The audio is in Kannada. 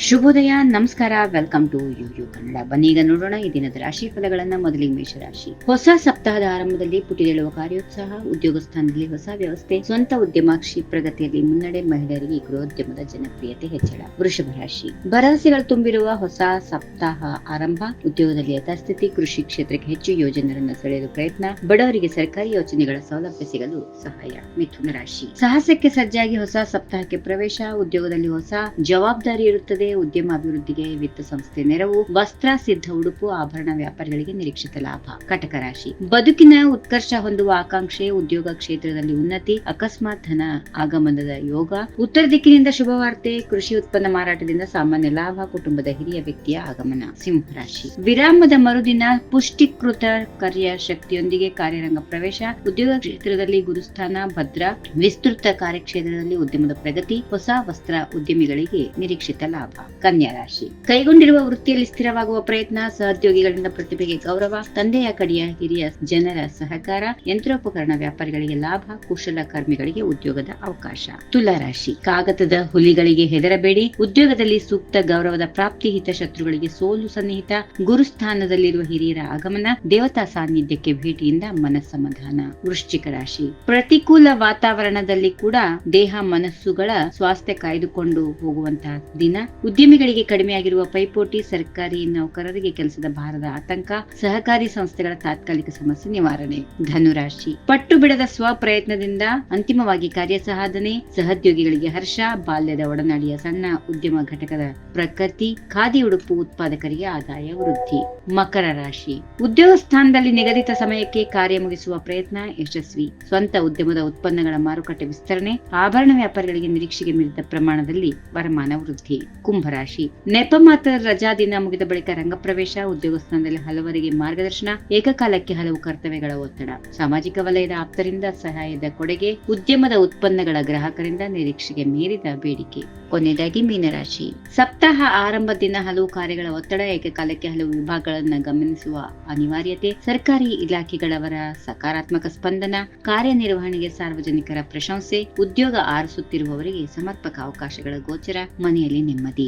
ಶುಭೋದಯ, ನಮಸ್ಕಾರ ವೆಲ್ಕಮ್ ಟು ಯು ಕನ್ನಡ. ಬನ್ನೀಗ ನೋಡೋಣ, ಈ ದಿನದ ರಾಶಿ ಫಲಗಳನ್ನ ಮೊದಲಿಗೆ ಮೇಷರಾಶಿ. ಹೊಸ ಸಪ್ತಾಹದ ಆರಂಭದಲ್ಲಿ ಪುಟಿದೇಳುವ ಕಾರ್ಯೋತ್ಸಾಹ ಉದ್ಯೋಗ ಸ್ಥಾನದಲ್ಲಿ ಹೊಸ ವ್ಯವಸ್ಥೆ, ಸ್ವಂತ ಉದ್ಯಮಾಕ್ಷಿ ಪ್ರಗತಿಯಲ್ಲಿ ಮುನ್ನಡೆ, ಮಹಿಳೆಯರಿಗೆ ಗೃಹೋದ್ಯಮದ ಜನಪ್ರಿಯತೆ ಹೆಚ್ಚಳ. ವೃಷಭ ರಾಶಿ. ಭರವಸೆಗಳು ತುಂಬಿರುವ ಹೊಸ ಸಪ್ತಾಹ ಆರಂಭ. ಉದ್ಯೋಗದಲ್ಲಿ ಯಥಾಸ್ಥಿತಿ, ಕೃಷಿ ಕ್ಷೇತ್ರಕ್ಕೆ ಹೆಚ್ಚು ಯೋಜನೆಗಳನ್ನು ಸೆಳೆಯಲು ಪ್ರಯತ್ನ. ಬಡವರಿಗೆ ಸರ್ಕಾರಿ ಯೋಜನೆಗಳ ಸೌಲಭ್ಯ ಸಿಗಲು ಸಹಾಯ. ಮಿಥುನ ರಾಶಿ. ಸಾಹಸಕ್ಕೆ ಸಜ್ಜಾಗಿ ಹೊಸ ಸಪ್ತಾಹಕ್ಕೆ ಪ್ರವೇಶ. ಉದ್ಯೋಗದಲ್ಲಿ ಹೊಸ ಜವಾಬ್ದಾರಿ ಇರುತ್ತದೆ. ಉದ್ಯಮ ಅಭಿವೃದ್ಧಿಗೆ ವಿತ್ತ ಸಂಸ್ಥೆ ನೆರವು, ವಸ್ತ್ರ, ಸಿದ್ಧ ಉಡುಪು, ಆಭರಣ ವ್ಯಾಪಾರಿಗಳಿಗೆ ನಿರೀಕ್ಷಿತ ಲಾಭ. ಕಟಕ ರಾಶಿ. ಬದುಕಿನ ಉತ್ಕರ್ಷ ಹೊಂದುವ ಆಕಾಂಕ್ಷೆ, ಉದ್ಯೋಗ ಕ್ಷೇತ್ರದಲ್ಲಿ ಉನ್ನತಿ, ಅಕಸ್ಮಾತ್ ಧನ ಆಗಮನದ ಯೋಗ. ಉತ್ತರ ದಿಕ್ಕಿನಿಂದ ಶುಭವಾರ್ತೆ. ಕೃಷಿ ಉತ್ಪನ್ನ ಮಾರಾಟದಿಂದ ಸಾಮಾನ್ಯ ಲಾಭ. ಕುಟುಂಬದ ಹಿರಿಯ ವ್ಯಕ್ತಿಯ ಆಗಮನ. ಸಿಂಹ ರಾಶಿ. ವಿರಾಮದ ಮರುದಿನ ಪುಷ್ಟೀಕೃತ ಕಾರ್ಯ ಶಕ್ತಿಯೊಂದಿಗೆ ಕಾರ್ಯರಂಗ ಪ್ರವೇಶ. ಉದ್ಯೋಗ ಕ್ಷೇತ್ರದಲ್ಲಿ ಗುರುಸ್ಥಾನ, ಭದ್ರ, ವಿಸ್ತೃತ ಕಾರ್ಯಕ್ಷೇತ್ರದಲ್ಲಿ ಉದ್ಯಮದ ಪ್ರಗತಿ, ಹೊಸ ವಸ್ತ್ರ ಉದ್ಯಮಿಗಳಿಗೆ ನಿರೀಕ್ಷಿತ ಲಾಭ. ಕನ್ಯಾ ರಾಶಿ ಕೈಗೊಂಡಿರುವ ವೃತ್ತಿಯಲ್ಲಿ ಸ್ಥಿರವಾಗುವ ಪ್ರಯತ್ನ, ಸಹೋದ್ಯೋಗಿಗಳಿಂದ ಪ್ರತಿಭೆಗೆ ಗೌರವ, ತಂದೆಯ ಕಡೆಯ ಹಿರಿಯ ಜನರ ಸಹಕಾರ, ಯಂತ್ರೋಪಕರಣ ವ್ಯಾಪಾರಿಗಳಿಗೆ ಲಾಭ, ಕುಶಲ ಕರ್ಮಿಗಳಿಗೆ ಉದ್ಯೋಗದ ಅವಕಾಶ. ತುಲಾ ರಾಶಿ ಕಾಗದದ ಹುಲಿಗಳಿಗೆ ಹೆದರಬೇಡಿ. ಉದ್ಯೋಗದಲ್ಲಿ ಸೂಕ್ತ ಗೌರವದ ಪ್ರಾಪ್ತಿ ಹಿತ ಶತ್ರುಗಳಿಗೆ ಸೋಲು ಸನ್ನಿಹಿತ, ಗುರುಸ್ಥಾನದಲ್ಲಿರುವ ಹಿರಿಯರ ಆಗಮನ, ದೇವತಾ ಸಾನ್ನಿಧ್ಯಕ್ಕೆ ಭೇಟಿಯಿಂದ ಮನಸ್ಸಮಾಧಾನ. ವೃಶ್ಚಿಕ ರಾಶಿ. ಪ್ರತಿಕೂಲ ವಾತಾವರಣದಲ್ಲಿ ಕೂಡ ದೇಹ, ಮನಸ್ಸುಗಳ ಸ್ವಾಸ್ಥ್ಯ ಕಾಯ್ದುಕೊಂಡು ಹೋಗುವಂತಹ ದಿನ. ಉದ್ಯಮಿಗಳಿಗೆ ಕಡಿಮೆಯಾಗಿರುವ ಪೈಪೋಟಿ ಸರ್ಕಾರಿ ನೌಕರರಿಗೆ ಕೆಲಸದ ಭಾರದ ಆತಂಕ, ಸಹಕಾರಿ ಸಂಸ್ಥೆಗಳ ತಾತ್ಕಾಲಿಕ ಸಮಸ್ಯೆ ನಿವಾರಣೆ, ಧನುರಾಶಿ. ಪಟ್ಟು ಬಿಡದ ಸ್ವ ಪ್ರಯತ್ನದಿಂದ ಅಂತಿಮವಾಗಿ ಕಾರ್ಯ ಸಾಧನೆ ಸಹೋದ್ಯೋಗಿಗಳಿಗೆ ಹರ್ಷ, ಬಾಲ್ಯದ ಒಡನಾಡಿಯ ಸಣ್ಣ ಉದ್ಯಮ ಘಟಕದ ಪ್ರಕೃತಿ, ಖಾದಿ ಉಡುಪು ಉತ್ಪಾದಕರಿಗೆ ಆದಾಯ ವೃದ್ಧಿ. ಮಕರ ರಾಶಿ. ಉದ್ಯೋಗ ಸ್ಥಾನದಲ್ಲಿ ನಿಗದಿತ ಸಮಯಕ್ಕೆ ಕಾರ್ಯ ಮುಗಿಸುವ ಪ್ರಯತ್ನ ಯಶಸ್ವಿ. ಸ್ವಂತ ಉದ್ಯಮದ ಉತ್ಪನ್ನಗಳ ಮಾರುಕಟ್ಟೆ ವಿಸ್ತರಣೆ, ಆಭರಣ ವ್ಯಾಪಾರಿಗಳಿಗೆ ನಿರೀಕ್ಷೆಗೆ ಮೀರಿದ ಪ್ರಮಾಣದಲ್ಲಿ ವರಮಾನ ವೃದ್ಧಿ. ಕುಂಭರಾಶಿ ನೆಪ ಮಾತ್ರ ರಜಾ ದಿನ ಮುಗಿದ ಬಳಿಕ ರಂಗಪ್ರವೇಶ, ಉದ್ಯೋಗ ಸ್ಥಾನದಲ್ಲಿ ಹಲವರಿಗೆ ಮಾರ್ಗದರ್ಶನ, ಏಕಕಾಲಕ್ಕೆ ಹಲವು ಕರ್ತವ್ಯಗಳ ಒತ್ತಡ. ಸಾಮಾಜಿಕ ವಲಯದ ಆಪ್ತರಿಂದ ಸಹಾಯದ ಕೊಡುಗೆ, ಉದ್ಯಮದ ಉತ್ಪನ್ನಗಳ ಗ್ರಾಹಕರಿಂದ ನಿರೀಕ್ಷೆಗೆ ಮೀರಿದ ಬೇಡಿಕೆ. ಕೊನೆಯದಾಗಿ ಮೀನರಾಶಿ. ಸಪ್ತಾಹ ಆರಂಭ ದಿನ ಹಲವು ಕಾರ್ಯಗಳ ಒತ್ತಡ, ಏಕಕಾಲಕ್ಕೆ ಹಲವು ವಿಭಾಗಗಳನ್ನ ಗಮನಿಸುವ ಅನಿವಾರ್ಯತೆ, ಸರ್ಕಾರಿ ಇಲಾಖೆಗಳವರ ಸಕಾರಾತ್ಮಕ ಸ್ಪಂದನ, ಕಾರ್ಯನಿರ್ವಹಣೆಗೆ ಸಾರ್ವಜನಿಕರ ಪ್ರಶಂಸೆ, ಉದ್ಯೋಗ ಆರಿಸುತ್ತಿರುವವರಿಗೆ ಸಮರ್ಪಕ ಅವಕಾಶಗಳ ಗೋಚರ, ಮನೆಯಲ್ಲಿ ನೆಮ್ಮದಿ.